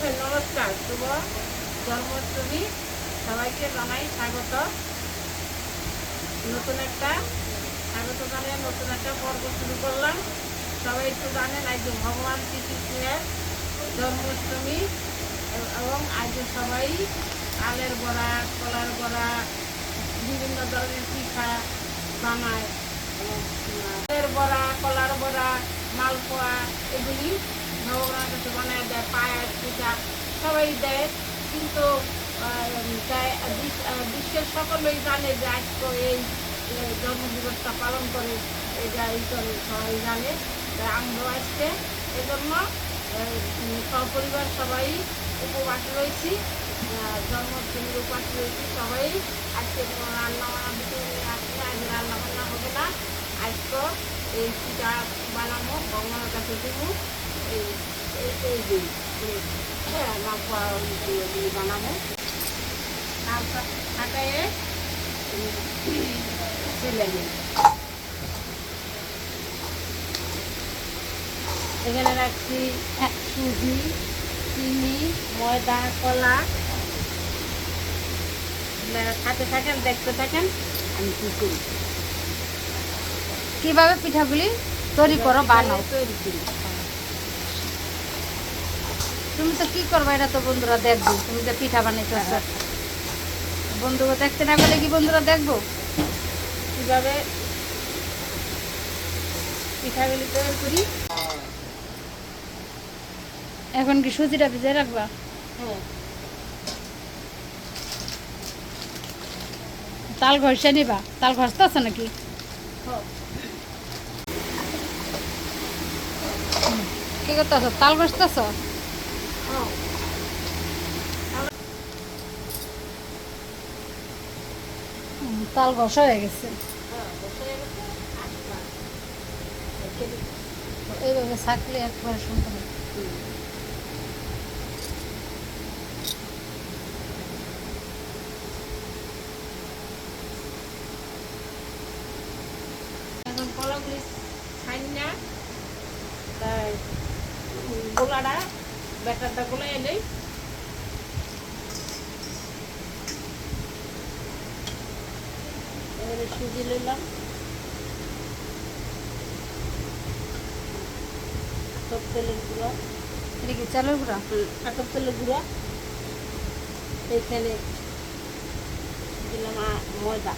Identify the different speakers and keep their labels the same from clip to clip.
Speaker 1: নমস্কার। শুভ জন্মাষ্টমী। সবাইকে জানাই স্বাগত। নতুন একটা স্বাগত জানিয়ে নতুন একটা পর্ব শুরু করলাম। সবাই একটু জানেন, আজ ভগবান শ্রীকৃষ্ণের জন্মাষ্টমী এবং আজ সবাই আলের বড়া, কলার বড়া, বিভিন্ন ধরনের পিঠা বানায়। আলের বড়া, কলার বড়া, মালপোয়া, এগুলি বানায় দেয় পায়েস পিঠা সবাই দেয়। কিন্তু বিশ্বের সকলেই জানে যে আজকে এই জন্মদিবসটা পালন করে এটা এই সবাই জানে আমরাও আজকে এজন্য সপরিবার সবাই উপবাস রয়েছি আহ, জন্মাষ্টমীর উপাস রয়েছি সবাই। আজকে রান্না বান্না দুটো নিয়ে আজ রান্না বান্না হবে না। আজকে এই পিঠা বানাবো ভগবানের কাছে দেবো। এই দিন হ্যাঁ বানাবো তারপর ছেলে এখানে রাখছি সুজি চিনি ময়দা কলা। আপনারা খাতে থাকেন দেখতে থাকেন। আমি কী করি?
Speaker 2: কীভাবে পিঠাগুলি তৈরি করো বানাও।
Speaker 1: তৈরি করি।
Speaker 2: তুমি তো কি করবে? এটা তো বন্ধুরা দেখব। তুমি যে পিঠা বানাইতেছ বন্ধুরা দেখতে না গেলে কি বন্ধুরা দেখব?
Speaker 1: কীভাবে পিঠাগুলি তৈরি করি?
Speaker 2: এখন কি সুজিটা ভিজে রাখবা?
Speaker 1: হ্যাঁ।
Speaker 2: তাল ঘষে নিবা। তাল ঘষতে আছে নাকি?
Speaker 1: হ্যাঁ।
Speaker 2: কি করতেছ তাল ঘষতেছ তাল ঘষা হয়ে গেছে। এইভাবে থাকলে একবার সুন্দর।
Speaker 1: এখন কলাগুলি ছাই না তাই গোলাটা ব্যাটারটা গোলা এলেই এবারে সুজি নিলাম তেলের গুঁড়া।
Speaker 2: এটা কি চালের গুঁড়া?
Speaker 1: আতপ তেলের গুঁড়া। এইখানে দিলাম ময়দা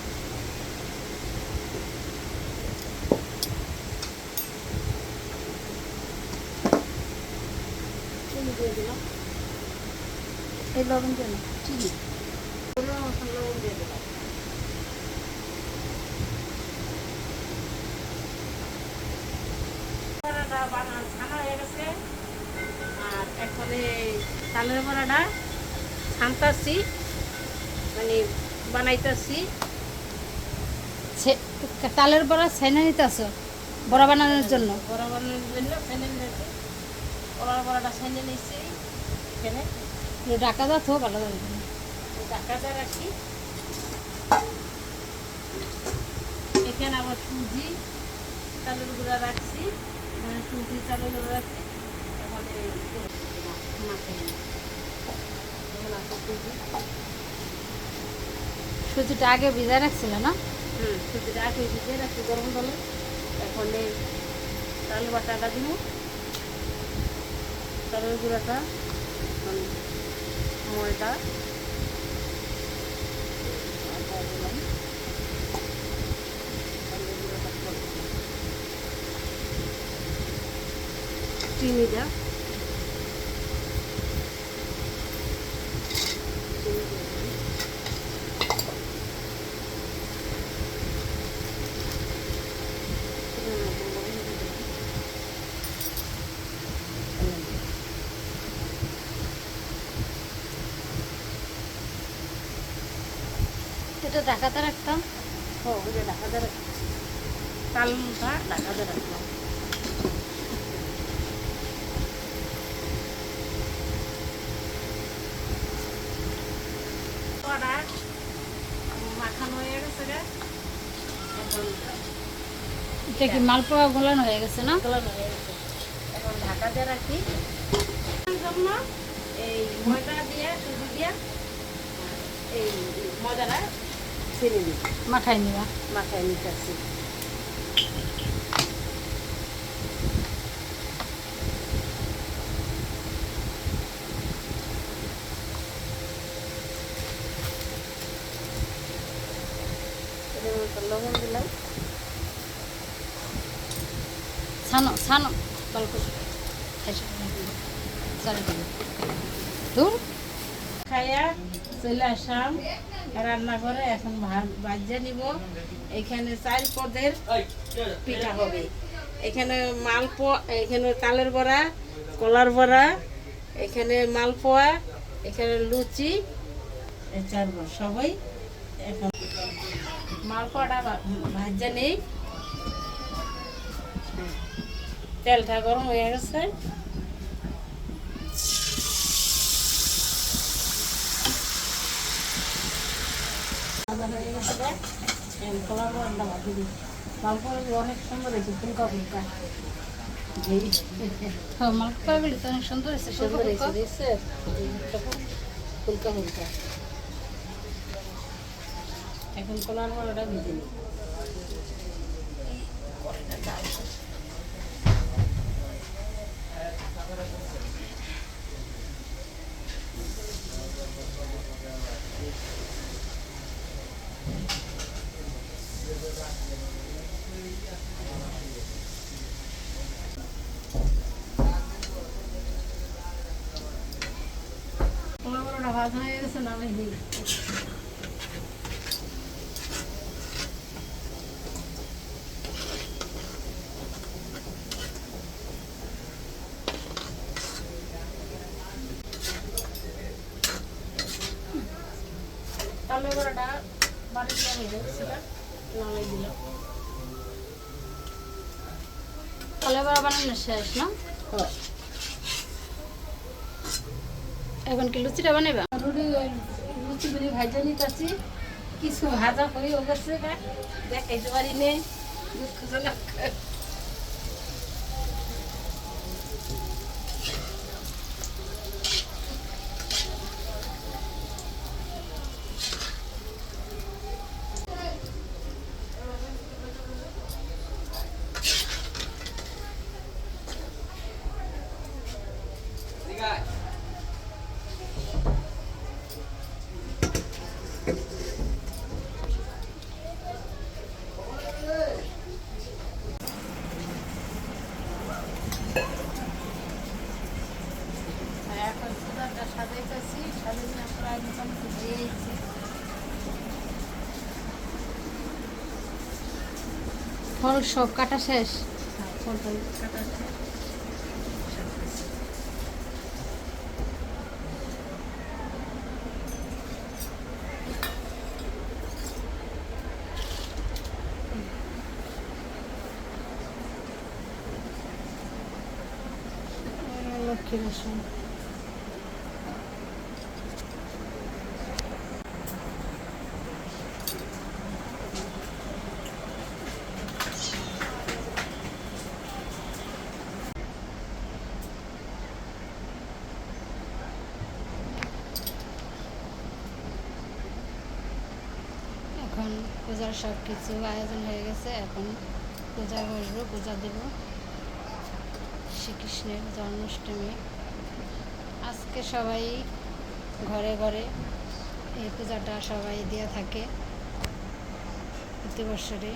Speaker 1: চিনি আর বড়াটা ছানতাছি মানে বানাইতাছি।
Speaker 2: তালের বড়া ছাইনা নিতেছ, বড়া বানানোর জন্য?
Speaker 1: বড়া বানানোর জন্য ছেনে নিয়েছি। কলার বড়াটা ছেনে নিয়েছি এখানে।
Speaker 2: ঢাকা দাও তো ভালো লাগবে
Speaker 1: ঢাকাটা রাখি। এখানে আবার সুজি চালের গুঁড়া রাখছি। সুজি চালের গুঁড়া রাখছি। এখন
Speaker 2: সুজিটা আগে ভিজায় রাখছিল না?
Speaker 1: হুম সুজিটা আগে ভিজিয়ে রাখছি গরম জলে। এখন এই চাল বাটাটা দিব। চালের গুঁড়াটা ময়দা। দিলাম চালের গুঁড়াটা চিনিটা চিনি দিয়ে দিলাম।
Speaker 2: এটা ঢাকাতে রাখতাম।
Speaker 1: ঢাকাতে
Speaker 2: এটা কি মালপোয়া গোলানো হয়ে গেছে না?
Speaker 1: গলানো হয়ে গেছে। এখন ঢাকা দিয়ে রাখি। জন্য এই ময়দা দিয়ে সুজি দিয়ে এই ময়দাটা ছেড়ে দিই
Speaker 2: মাখাই নিবা
Speaker 1: মাথায় নিতেছি লবণ দিলাম
Speaker 2: ছানো ছানো গল্প চলে দূর
Speaker 1: খাইয়া চলে আসলাম রান্নাঘরে এখন বাজিয়ে নিব। এখানে চার পদের পিঠা হবে। এখানে মালপোয়া, এখানে তালের বড়া, কলার বড়া, এখানে মালপোয়া, এখানে লুচি চারবার সবাই এখন মালপোয়াটা ভাজা নেই। তেলটা গরম হয়ে গেছে। ভাজা হয়ে গেছে কলার বড়াটা ভাজি দিই মালপোয়া অনেক সুন্দর হয়েছে ফুলকা ফুলকা
Speaker 2: অনেক সুন্দর হয়েছে
Speaker 1: এখন কলার বড়াটা ভেজে নিই বড়াটা ভাজা হয়ে গেছে নামে দিই তালে বড়াটা বাড়ি দিয়ে সেটা নামে দিলাম
Speaker 2: তাহলে বানানো শেষ না? এখন কি লুচিটা বানাইবা?
Speaker 1: রুটি লুচি করে ভাজা নিতেছি কিছু ভাজা হয়ে গেছে দেখাইতে পারি নে দুঃখজনক
Speaker 2: ফল সব কাটা শেষ।
Speaker 1: ফলটা কাটা
Speaker 2: লক্ষ্মী রসুন এখন পূজার সব কিছু আয়োজন হয়ে গেছে, এখন পূজা বসবো, পূজা দেব। শ্রীকৃষ্ণের জন্মাষ্টমী। আজকে সবাই ঘরে ঘরে এই পূজাটা সবাই দিয়ে থাকে প্রতি বছরে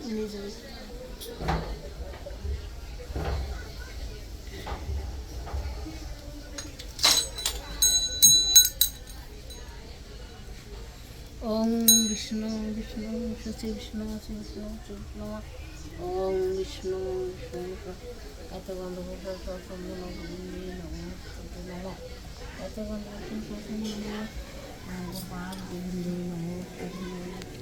Speaker 1: Amazing. ओम विष्णु विष्णु विष्णु श्री विष्णु श्री विष्णु श्री विष्णु ओम विष्णु विष्णु अतगंधु सर्वसम्भव नमो नमो अतगंधु सर्वसम्भव नमो 我花的没有。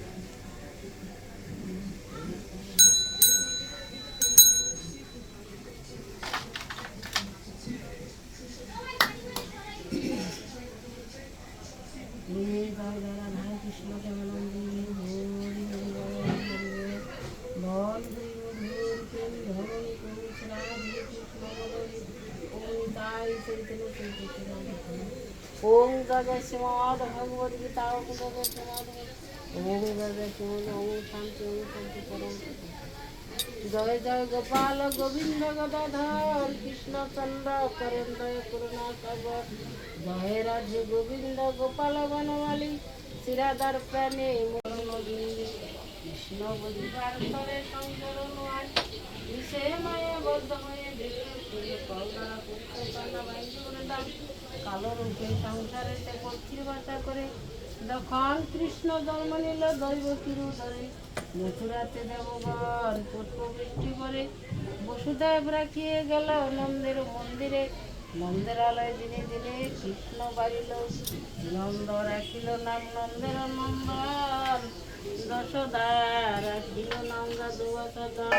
Speaker 1: জয় জয় গোপাল, গোবিন্দ, গদাধর কৃষ্ণচন্দ্র করেন্দ্র করুণা জয় গোবিন্দ গোপাল বনমালী শিরাদার প্রাণে কৃষ্ণ বুঝিবার তরে সংচরণ আয় বিষে মায়ে বদ্ধ হয়ে পুত্র কালো রূপে সংসারেতে বাসা করে। যখন কৃষ্ণ জন্ম নিল দৈব কিরু ধরে মথুরাতে দেবগণ পুষ্প বৃষ্টি করে। বসুদেব রাখিয়ে গেল নন্দের মন্দিরে। নন্দের আলয় দিনে দিনে কৃষ্ণ বাড়িল নন্দ রাখিল নাম নন্দের নন্দন দশদা রাখিল নন্দ দুবসদন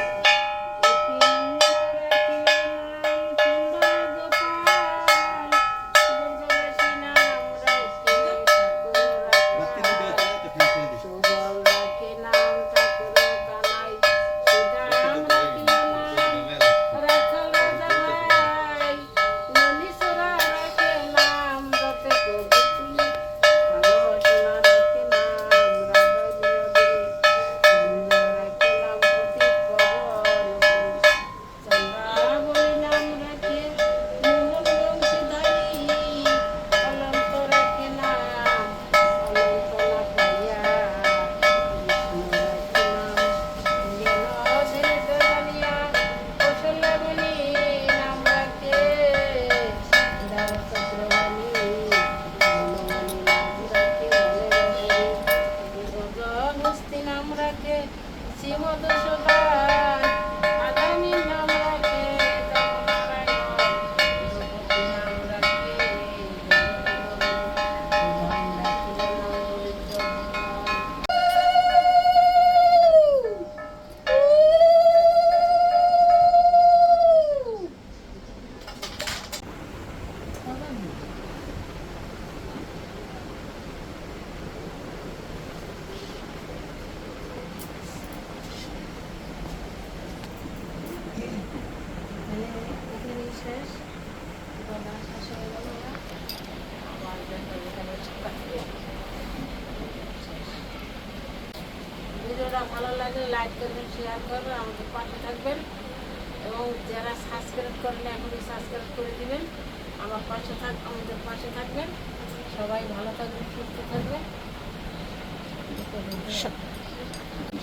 Speaker 1: লাইক করবেন শেয়ার করবেন, আমাদের পাশে থাকবেন। এবং যারা সাবস্ক্রাইব করেন, এখনই সাবস্ক্রাইব করে দিবেন। আমার পাশে থাক, আমাদের পাশে থাকবেন। সবাই ভালো থাকবেন, সুস্থ থাকবেন।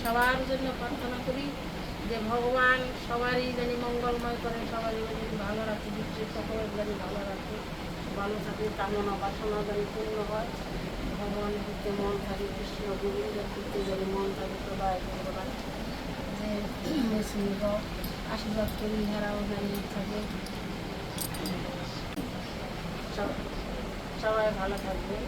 Speaker 1: সবার জন্য প্রার্থনা করি যে ভগবান সবারই জানি মঙ্গলময় করেন, সবারই জানি ভালো রাখে বিশ্বে সকলের জানি ভালো রাখে ভালো থাকে কামনা বাসনা জানি পূর্ণ হয়। ভগবানের মন থাকে, কৃষ্ণ গোবিন্দের মন থাকে, সবাই ভগবান যে মেসিহ আশীর্বাদ করি ইহারাও জানি থাকে সব- সবাই ভালো থাকবেন।